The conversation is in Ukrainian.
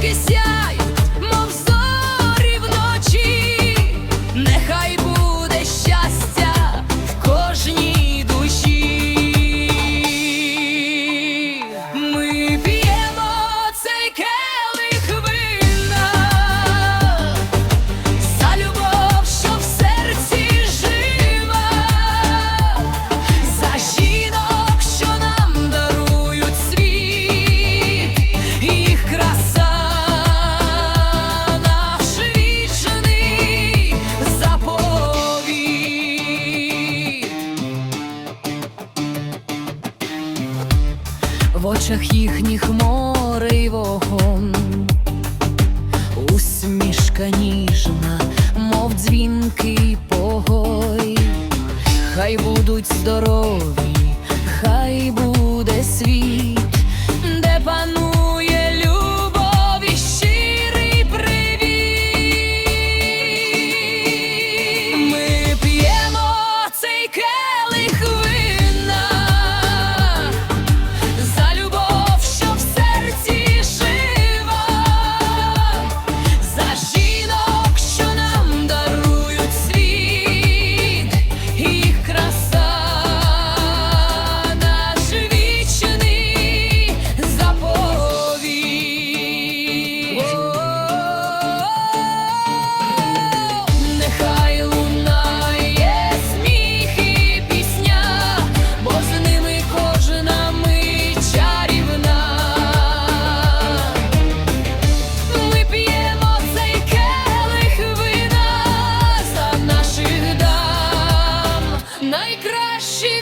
зірки сяють, мов зорі вночі, нехай. в очах їхніх море й вогонь, усмішка ніжна, мов дзвінкий погой, хай будуть здорові, хай буде світ. she